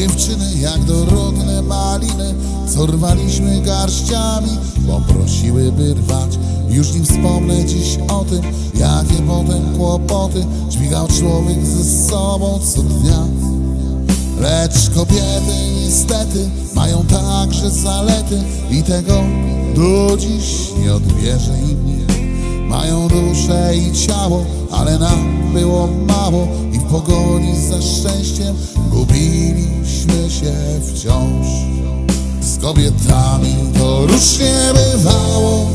dziewczyny jak dorodne maliny Co rwaliśmy garściami, bo prosiły by rwać. Już nie wspomnę dziś o tym, jakie potem kłopoty Dźwigał człowiek ze sobą co dnia. Lecz kobiety niestety mają także zalety I tego do dziś nie odbierze im Mają duszę i ciało, ale nam było mało I w pogoni za szczęściem gubiliśmy się wciąż. Z kobietami to różnie bywało.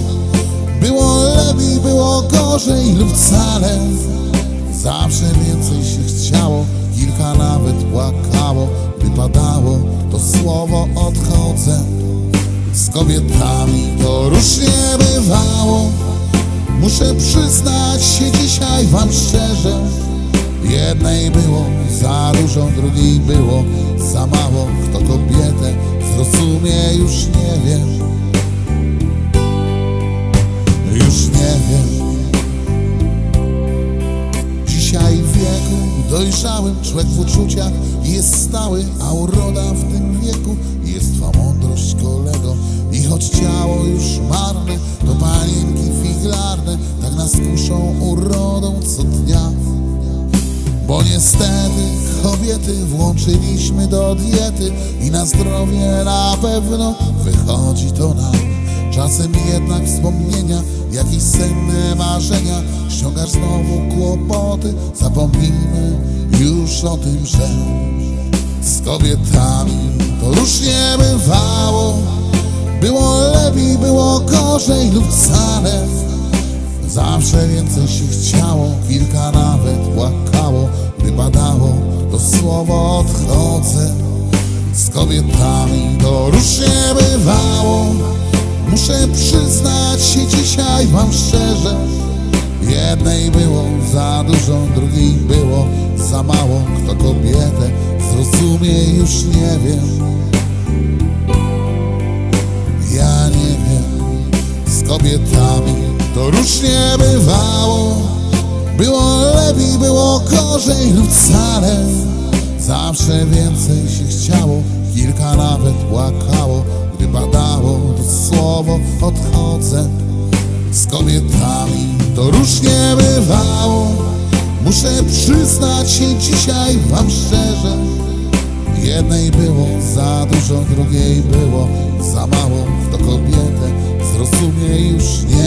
Było lepiej, było gorzej lub wcale. Zawsze więcej się chciało, kilka nawet płakało. Gdy padało to słowo odchodzę. Z kobietami to różnie Muszę przyznać się dzisiaj wam szczerze. Jednej było za dużo, drugiej było za mało. Kto kobietę zrozumie już nie wiem Już nie wiem Dzisiaj w wieku dojrzałym człowiek w uczuciach jest stały, a uroda w tym wieku jest twa mądrość kolego. I choć ciało już marne, Bo niestety kobiety włączyliśmy do diety i na zdrowie na pewno wychodzi to nam. Czasem jednak wspomnienia, jakieś senne marzenia Ściągasz znowu kłopoty, zapomnijmy już o tym, że Z kobietami to różnie bywało. Było lepiej, było gorzej lub wcale. Zawsze więcej się chciało, kobietami to różnie bywało. Muszę przyznać się dzisiaj wam szczerze Jednej było za dużo, drugiej było za mało. Kto kobietę zrozumie już nie wiem Ja nie wiem Z kobietami to różnie bywało. Było lepiej, było gorzej lub wcale. Zawsze więcej się chciało, płakało Gdy padało to słowo odchodzę Z kobietami. To różnie bywało. Muszę przyznać się dzisiaj wam szczerze. Jednej było za dużo, drugiej było za mało. Kto kobietę zrozumie już nie